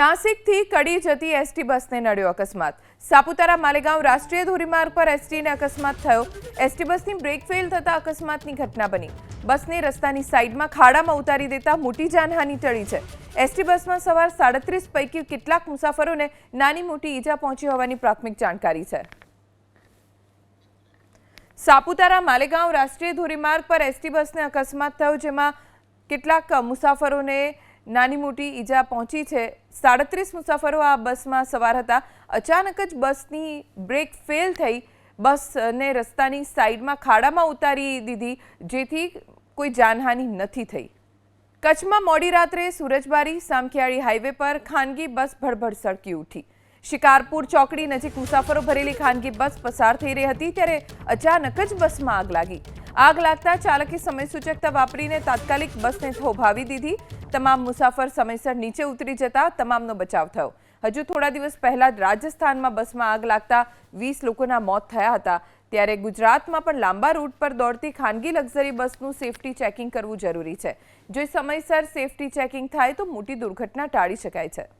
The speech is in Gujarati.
નાસિકથી કડી જતી એસટી બસને નડ્યો અકસ્માત. સાપુતારા માલેગાંવ રાષ્ટ્રીય ધોરીમાર્ગ પર એસટીને અકસ્માત થયો. એસટી બસની બ્રેક ફેલ થતા અકસ્માતની ઘટના બની. બસને રસ્તાની સાઈડમાં ખાડામાં ઉતારી દેતા મોટી જાનહાની ટળી છે. એસટી બસમાં સવાર સાડત્રીસ પૈકી કેટલાક મુસાફરોને નાની મોટી ઈજા પહોંચી હોવાની પ્રાથમિક જાણકારી છે. સાપુતારા માલેગાંવ રાષ્ટ્રીય ધોરીમાર્ગ પર એસટી બસને અકસ્માત થયો, જેમાં કેટલાક મુસાફરોને નાની મોટી ઈજા પહોંચી છે. સાડત્રીસ મુસાફરો આ બસમાં સવાર હતા. અચાનક જ બસની બ્રેક ફેલ થઈ. બસને રસ્તાની સાઈડમાં ખાડામાં ઉતારી દીધી, જેથી કોઈ જાનહાનિ નથી થઈ. કચ્છમાં મોડી રાત્રે સુરજબારી, સામખિયાળી હાઈવે પર ખાનગી બસ ભડભડ સળકી ઉઠી. શિકારપુર ચોકડી નજીક મુસાફરો ભરેલી ખાનગી બસ પસાર થઈ રહી હતી ત્યારે અચાનક જ બસમાં આગ લાગી. આગ લાગતા ચાલકે સમય સૂચકતા વાપરીને તાત્કાલિક બસને થોભાવી દીધી. તમામ મુસાફર સમયસર નીચે ઉતરી જતા તમામનો બચાવ થયો. હજુ થોડા દિવસ પહેલા રાજસ્થાનમાં બસમાં આગ લાગતા વીસ લોકોના મોત થયા હતા. ત્યારે ગુજરાતમાં પણ લાંબા રૂટ પર દોડતી ખાનગી લક્ઝરી બસનું સેફટી ચેકિંગ કરવું જરૂરી છે. જો સમયસર સેફટી ચેકિંગ થાય તો મોટી દુર્ઘટના ટાળી શકાય છે.